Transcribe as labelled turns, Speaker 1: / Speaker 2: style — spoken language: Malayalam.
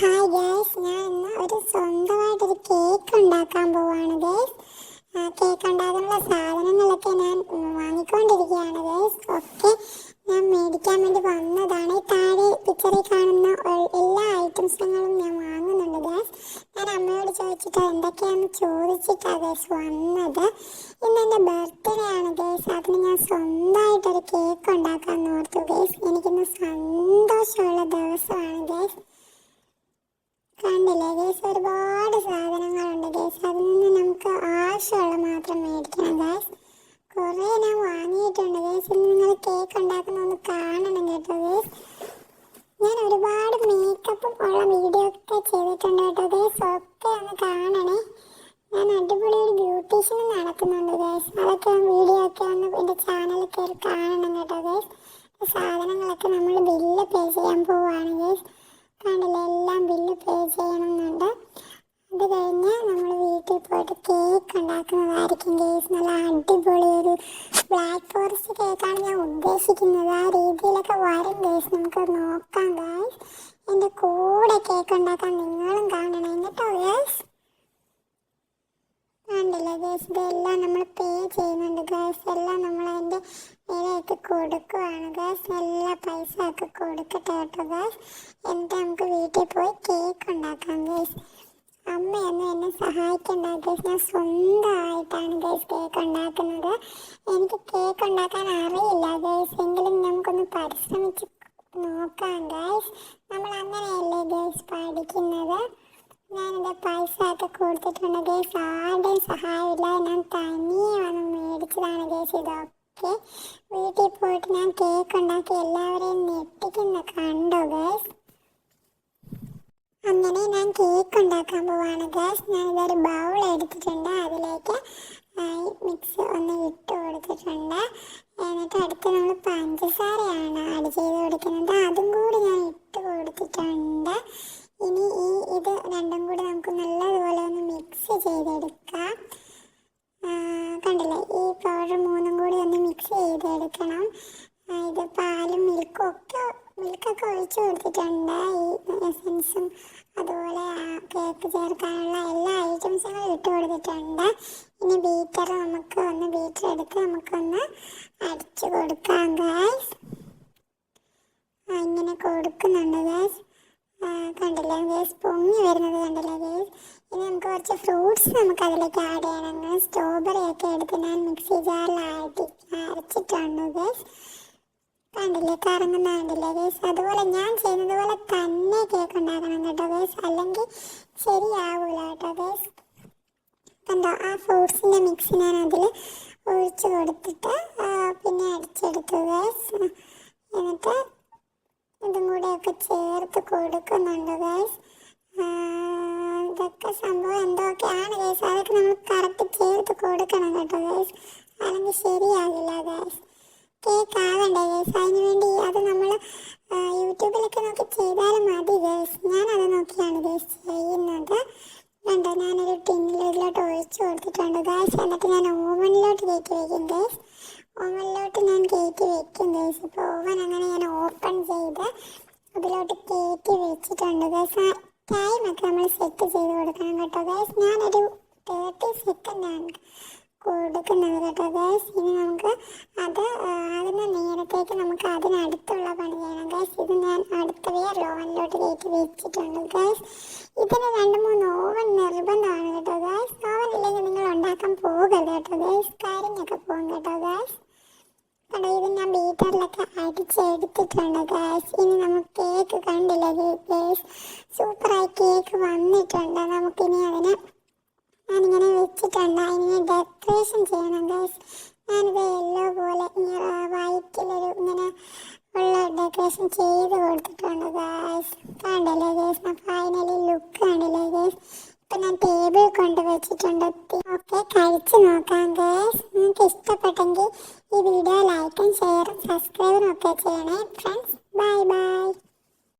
Speaker 1: ഹായ് ഗേസ് ഞാൻ ഇന്ന് ഒരു സ്വന്തമായിട്ടൊരു കേക്ക് ഉണ്ടാക്കാൻ പോവാണ് ഗേസ് കേക്ക് ഉണ്ടാക്കാനുള്ള സാധനങ്ങളൊക്കെ ഞാൻ വാങ്ങിക്കൊണ്ടിരിക്കുകയാണ് ഗേസ് ഒക്കെ ഞാൻ മേടിക്കാൻ വേണ്ടി വന്നതാണ്. താഴെ പിക്ചറിൽ കാണുന്ന എല്ലാ ഐറ്റംസുകളും ഞാൻ വാങ്ങുന്നുണ്ട് ഗേസ് ഞാൻ അമ്മയോട് ചോദിച്ചിട്ട് എന്തൊക്കെയാണെന്ന് ചോദിച്ചിട്ടാണ് ഗേസ് വന്നത്? ഇന്ന് എന്റെ ബർത്ത്ഡേ ആണ് ഗേസ് അതിന് ഞാൻ സ്വന്തമായിട്ടൊരു കേക്ക് ഉണ്ടാക്കാൻ ഓർത്തു ഗേസ് എനിക്കിന്ന് സന്തോഷമുള്ള ദിവസമാണ്. കണ്ടില്ലേ ഗേസ് ഒരുപാട് സാധനങ്ങളുണ്ട്. ഗേസ് അതിൽ നിന്ന് നമുക്ക് ആവശ്യമുള്ള മാത്രം മേടിക്കണം ഗേസ് കുറേ ഞാൻ വാങ്ങിയിട്ടുണ്ട് ഗേസ് ഇന്ന് നിങ്ങൾ കേക്ക് ഉണ്ടാക്കുന്ന ഒന്ന് കാണണം കേട്ടോ ഗേസ് ഞാൻ ഒരുപാട് മേക്കപ്പും ഉള്ള വീഡിയോ ഒക്കെ ചെയ്തിട്ടുണ്ട് കേട്ടോ ഗേസ് ഒക്കെ ഒന്ന് കാണണേ. ഞാൻ അടിപൊളി ഒരു ബ്യൂട്ടീഷ്യനും നടക്കുന്നുണ്ട് ഗേസ് അതൊക്കെ വീഡിയോ ഒക്കെ ഒന്ന് എന്റെ ചാനലിൽ കയറി കാണണം കേട്ടോ ഗേസ് സാധനങ്ങളൊക്കെ നമ്മൾ ബില്ല് പേ ചെയ്യാൻ പോവുകയാണ് ഗേസ് കണ്ടില്ലേ എല്ലാം ബില്ല് പേ ചെയ്യണമെന്നുണ്ട്. അത് കഴിഞ്ഞ് നമ്മൾ വീട്ടിൽ പോയിട്ട് കേക്ക് ഉണ്ടാക്കുന്നതായിരിക്കും കേസ് നല്ല അടിപൊളി ഒരു ബ്ലാക്ക് ഫോറസ്റ്റ് കേക്കാണ് ഞാൻ ഉദ്ദേശിക്കുന്നത്. ആ രീതിയിലൊക്കെ വരും കേസ് നമുക്ക് നോക്കാം ഗായ്സ് എന്റെ കൂടെ കേക്ക് ഉണ്ടാക്കാൻ നിങ്ങളും കാണണം. കേട്ടോ ഗൈസ് ഗൈസ് ഇതെല്ലാം നമ്മൾ പേ ചെയ്യുന്നുണ്ട്. ഗൈസ് എല്ലാം നമ്മൾ അതിന്റെ വിലയൊക്കെ കൊടുക്കുവാണ്. ഗൈസ് എല്ലാ പൈസ ഒക്കെ കൊടുക്കട്ടെ കേട്ടോ ഗൈസ് എന്നിട്ട് നമുക്ക് വീട്ടിൽ പോയി കേക്ക് ഉണ്ടാക്കാം ഗൈസ് അമ്മയൊന്നും എന്നെ സഹായിക്കണ്ട ഗൈസ് ഞാൻ സ്വന്തമായിട്ടാണ് ഗൈസ് കേക്ക് ഉണ്ടാക്കുന്നത്. എനിക്ക് കേക്ക് ഉണ്ടാക്കാൻ അറിയില്ല ഗൈസ് എങ്കിലും നമുക്കൊന്ന് പരിശ്രമിച്ച് നോക്കാം ഗൈസ് നമ്മൾ അങ്ങനെയല്ലേ ഗൈസ് പഠിക്കുന്നത്? ഞാനെന്റെ പൈസ ഒക്കെ കൊടുത്തിട്ടുണ്ട് ഗേസ് ആരുടെയും സഹായമില്ല ഞാൻ തനിയെ വന്ന് മേടിച്ചതാണ് ഗേസ് ഇതൊക്കെ. വീട്ടിൽ പോയിട്ട് ഞാൻ കേക്ക് ഉണ്ടാക്കി എല്ലാവരെയും ഞെട്ടിക്കുന്ന കണ്ടോ ഗേസ്? അങ്ങനെ ഞാൻ കേക്ക് ഉണ്ടാക്കാൻ പോവാണ് ഗേസ്. ഞാൻ ഇതൊരു ബൗൾ എടുത്തിട്ടുണ്ട്. അതിലേക്ക് മിക്സ് ഒന്ന് ഇട്ട് കൊടുത്തിട്ടുണ്ട്. എന്നിട്ട് അടുത്ത് നമ്മൾ പഞ്ചസാരയാണ് ആഡ് ചെയ്ത് കൊടുക്കുന്നത് അതും കൂടി ഞാൻ ഇട്ട് കൊടുത്തിട്ടുണ്ട് ഇനി ഈ ഇത് രണ്ടും കൂടി നമുക്ക് നല്ലതുപോലെ ഒന്ന് മിക്സ് ചെയ്തെടുക്കാം ആ, കണ്ടില്ലേ ഈ പൗഡർ മൂന്നും കൂടി ഒന്ന് മിക്സ് ചെയ്തെടുക്കണം. ഇത് പാലും മിൽക്കും ഒക്കെ മിൽക്കൊക്കെ ഒഴിച്ച് കൊടുത്തിട്ടുണ്ട്. ഈ എസൻസും അതുപോലെ കേക്ക് ചേർക്കാനുള്ള എല്ലാ ഐറ്റംസുകളും ഇട്ട് കൊടുത്തിട്ടുണ്ട്. ഇനി ബീറ്റർ നമുക്ക് ഒന്ന് ബീറ്റർ എടുത്ത് നമുക്കൊന്ന് അടിച്ചു കൊടുക്കാം ഗായ്സ് ഇങ്ങനെ കൊടുക്കുന്നുണ്ട് ഗായ്സ് കണ്ടില്ലേ? ഗേസ് പൊങ്ങി വരുന്നത് കണ്ടില്ലേ ഗേസ് ഇനി നമുക്ക് കുറച്ച് ഫ്രൂട്ട്സ് നമുക്ക് അതിലേക്ക് ആഡ് ചെയ്യണം സ്ട്രോബെറി ഒക്കെ എടുത്ത് ഞാൻ മിക്സി ജാറിലാട്ടി അരച്ചിട്ടുണ്ട് ഗേസ് കണ്ടില്ലേ? കറങ്ങുന്ന കണ്ടില്ലേ ഗേസ് അതുപോലെ ഞാൻ ചെയ്യുന്നത് പോലെ തന്നെ കേക്ക് ഉണ്ടാക്കണം കേട്ടോ ഗേസ് അല്ലെങ്കിൽ ശരിയാവൂല കേട്ടോ ഗേസ് കണ്ടോ? ആ ഫ്രൂട്ട്സിന്റെ മിക്സ് ഞാൻ അതിൽ ഒഴിച്ചു കൊടുത്തിട്ട് പിന്നെ അടിച്ചെടുത്തു ഗേസ് എന്നിട്ട് ഇതും കൂടെയൊക്കെ ചേർത്ത് കൊടുക്കുന്നുണ്ട് ഗൈസ് ഇതൊക്കെ സംഭവം എന്തൊക്കെയാണ് ഗൈസ് അതൊക്കെ നമ്മൾ കറക്റ്റ് ചേർത്ത് കൊടുക്കണം കേട്ടോ ഗൈസ് അല്ലെങ്കിൽ ശരിയാകില്ല ഗൈസ് കേക്ക് ആകണ്ടേ ഗൈസ് അതിന് വേണ്ടി അത് നമ്മൾ യൂട്യൂബിലൊക്കെ നോക്കി ചെയ്താലും മതി ഗൈസ് ഞാനത് നോക്കിയാണ് ഗൈസ് ചെയ്യുന്നത്. കണ്ടോ ഞാനൊരു ടിന്നിലോട്ട് ഒഴിച്ച് കൊടുത്തിട്ടുണ്ട് ഗൈസ് എന്നിട്ട് ഞാൻ ഓവനിലോട്ട് കയറ്റി വയ്ക്കും ഗൈസ് ഓവനിലോട്ട് ഞാൻ കയറ്റി വെക്കും ഗൈസ് ഇപ്പോൾ ഓവൻ അങ്ങനെ ഞാൻ ഓപ്പൺ ചെയ്ത് അതിലോട്ട് കയറ്റി വെച്ചിട്ടുണ്ട്. ഗൈസ് ആ ടൈമൊക്കെ നമ്മൾ സെറ്റ് ചെയ്ത് കൊടുക്കണം കേട്ടോ. ഗൈസ് ഞാനൊരു തേർട്ടി സെക്കൻഡാണ് കൊടുക്കുന്നത് കേട്ടോ. ഗൈസ് ഇനി നമുക്ക് അത് ആ, അതിന് നേരത്തേക്ക് നമുക്ക് അതിനടുത്തുള്ള പണി ചെയ്യണം. ഗൈസ് ഇത് ഞാൻ അടുത്ത വേറെ ഓവനിലോട്ട് കയറ്റി വെച്ചിട്ടുണ്ട്. ഗൈസ് ഇതിന് രണ്ട് മൂന്ന് ഓവൻ നിർബന്ധമാണ് കേട്ടോ. ഗൈസ് ഓവൻ ഇല്ലെങ്കിൽ നിങ്ങൾ ഉണ്ടാക്കാൻ പോകരുത് കേട്ടോ. ഗൈസ് കരിഞ്ഞൊക്കെ പോകും കേട്ടോ. ഗൈസ് ഞാൻ ബീറ്ററിലൊക്കെ അടിച്ചെടുത്തിട്ടുണ്ട് ഗാസ് ഇനി നമുക്ക് കേക്ക് കണ്ടില്ലേ ഗേസ് സൂപ്പറായി കേക്ക് വന്നിട്ടുണ്ട്. നമുക്കിനി അതിനെ ഞാനിങ്ങനെ വെച്ചിട്ടുണ്ട്. അതിനെ ഡെക്കറേഷൻ ചെയ്യണം ഗാസ് ഞാനിത് യെല്ലോ പോലെ ഇങ്ങനെ വൈറ്റിലൊരു ഇങ്ങനെ ഉള്ള ഡെക്കറേഷൻ ചെയ്ത് കൊടുത്തിട്ടുണ്ട് ഗാസ് കണ്ടില്ലേ ഗേസ് ഫൈനലി ലുക്ക് കണ്ടില്ലേ ഗൈസ് ഇപ്പം ഞാൻ ടേബിൾ കൊണ്ട് വെച്ചിട്ടുണ്ട്. ഓക്കെ കഴിച്ചു നോക്കാം ഗേസ് നിങ്ങൾക്ക് ഇഷ്ടപ്പെട്ടെങ്കിൽ ഈ വീഡിയോ ലൈക്കും ഷെയറും സബ്സ്ക്രൈബും ഒക്കെ ചെയ്യണേ. Friends bye bye